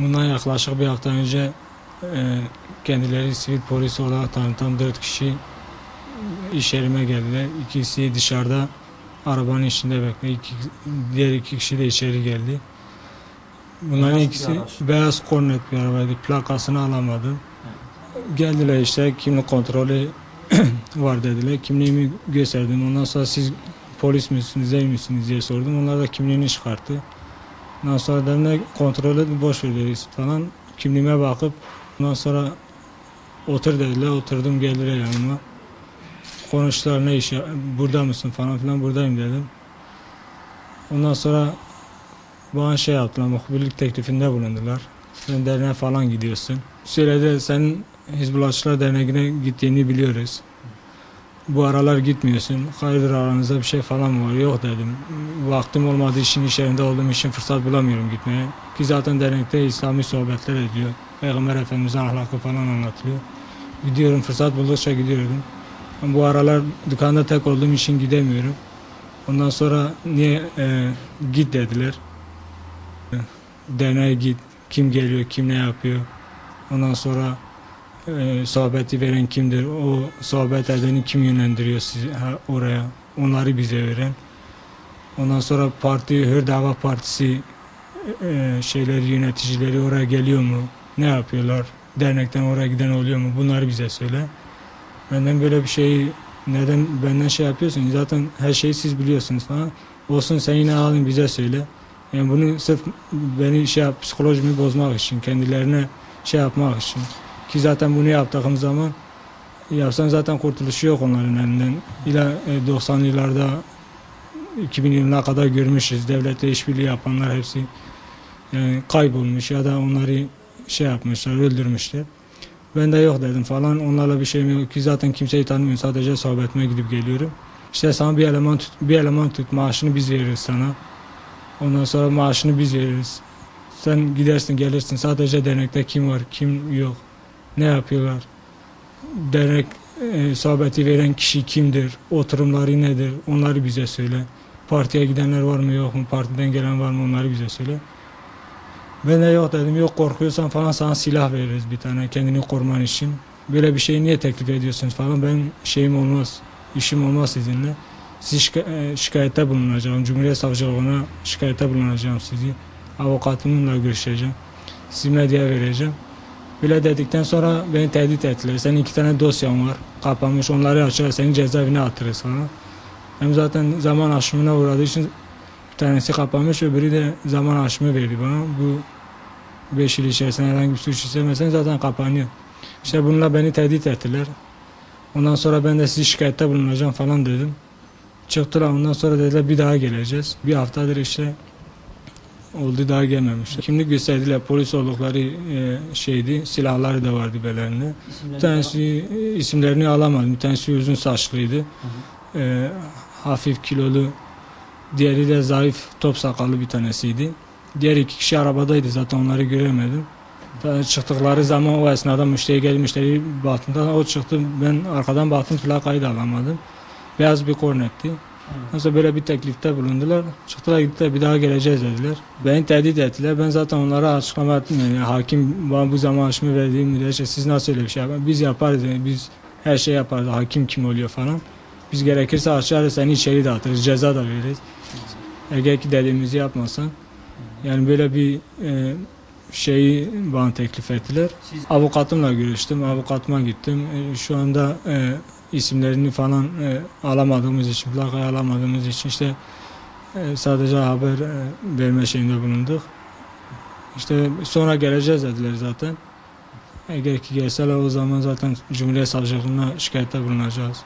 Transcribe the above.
Bundan yaklaşık bir hafta önce e, kendileri sivil polis olarak tanıtan dört kişi iş yerime geldiler. İkisi dışarıda arabanın içinde bekliyor. İki, diğer iki kişi de içeri geldi. Bunların Beyaz ikisi beyaz kornet bir arabaydı. Plakasını alamadım. Geldiler işte kimlik kontrolü var dediler. Kimliğimi gösterdim. Ondan sonra siz polis misiniz, değil misiniz diye sordum. Onlar da kimliğini çıkarttı. Ondan sonra dedim de kontrolü boş ver deriz falan. Kimliğime bakıp ondan sonra otur dediler. Oturdum geldiler yanıma. Konuştular ne iş burada mısın falan filan buradayım dedim. Ondan sonra bana şey yaptılar muhbirlik teklifinde bulundular. Sen derneğe falan gidiyorsun. Söyledi sen Hizbullahçılar Derneği'ne gittiğini biliyoruz. Bu aralar gitmiyorsun. Hayırdır aranızda bir şey falan mı var? Yok dedim. Vaktim olmadığı için iş yerinde olduğum için fırsat bulamıyorum gitmeye. Ki zaten dernekte İslami sohbetler ediliyor. Peygamber Efendimiz'in ahlakı falan anlatılıyor. Gidiyorum fırsat buldukça gidiyorum. Ama bu aralar dükkanda tek olduğum için gidemiyorum. Ondan sonra niye e, git dediler. Derneğe git. Kim geliyor, kim ne yapıyor. Ondan sonra e, sohbeti veren kimdir, o sohbet edeni kim yönlendiriyor sizi oraya, onları bize öğren. Ondan sonra parti, Hür Dava Partisi e, şeyleri, yöneticileri oraya geliyor mu, ne yapıyorlar, dernekten oraya giden oluyor mu, bunları bize söyle. Benden böyle bir şeyi, neden benden şey yapıyorsun, zaten her şeyi siz biliyorsunuz falan. Olsun sen yine alın bize söyle. Yani bunu sırf beni şey yap, psikolojimi bozmak için, kendilerine şey yapmak için. Ki zaten bunu yaptığım zaman yapsan zaten kurtuluşu yok onların elinden. İla e, 90'lı yıllarda 2000 yılına kadar görmüşüz. Devletle işbirliği yapanlar hepsi yani kaybolmuş ya da onları şey yapmışlar, öldürmüşler. Ben de yok dedim falan. Onlarla bir şeyim yok ki zaten kimseyi tanımıyorum. Sadece sohbetime gidip geliyorum. İşte sana bir eleman tut, bir eleman tut, maaşını biz veririz sana. Ondan sonra maaşını biz veririz. Sen gidersin gelirsin sadece dernekte kim var kim yok ne yapıyorlar? Dernek e, sohbeti veren kişi kimdir? Oturumları nedir? Onları bize söyle. Partiye gidenler var mı yok mu? Partiden gelen var mı? Onları bize söyle. Ben de yok dedim yok korkuyorsan falan sana silah veririz bir tane kendini koruman için. Böyle bir şeyi niye teklif ediyorsunuz? falan. Ben şeyim olmaz işim olmaz sizinle. Siz şika- e, şikayette bulunacağım. Cumhuriyet Savcılığına şikayette bulunacağım sizi. Avukatımla görüşeceğim. Sizinle diye vereceğim Böyle dedikten sonra beni tehdit ettiler. Senin iki tane dosyan var. Kapanmış. Onları açar. Seni cezaevine atırız falan. Hem zaten zaman aşımına uğradığı için bir tanesi kapanmış. Öbürü de zaman aşımı verdi bana. Bu beş yıl içerisinde herhangi bir suç işlemesen zaten kapanıyor. İşte bununla beni tehdit ettiler. Ondan sonra ben de sizi şikayette bulunacağım falan dedim. Çıktılar ondan sonra dediler bir daha geleceğiz. Bir haftadır işte oldu daha gelmemiş. Kimlik gösterdiler polis oldukları e, şeydi silahları da vardı belerinde. İsimlerini Bir tanesi e, isimlerini alamadım. Bir tanesi uzun saçlıydı. E, hafif kilolu. Diğeri de zayıf top sakallı bir tanesiydi. Diğer iki kişi arabadaydı zaten onları göremedim. Çıktıkları zaman o esnada müşteri geldi müşteri baktığında o çıktı ben arkadan baktım plakayı da alamadım. Beyaz bir kornetti. Nasıl böyle bir teklifte bulundular. Çıktılar gittiler bir daha geleceğiz dediler. Beni tehdit ettiler. Ben zaten onlara açıklama ettim. Yani hakim bana bu zaman aşımı verdiğim müddetçe siz nasıl öyle bir şey yapar? Biz yaparız. Yani biz her şey yaparız. Hakim kim oluyor falan. Biz gerekirse açarız seni içeri de atarız. Ceza da veririz. Eğer ki dediğimizi yapmasan. Yani böyle bir e, şeyi bana teklif ettiler. Siz Avukatımla görüştüm. Avukatıma gittim. E, Şu anda e, isimlerini falan e, alamadığımız için, plakayı alamadığımız için işte e, sadece haber e, verme şeyinde bulunduk. İşte sonra geleceğiz dediler zaten. Eğer ki gelseler o zaman zaten Cumhuriyet Savcılığına şikayette bulunacağız.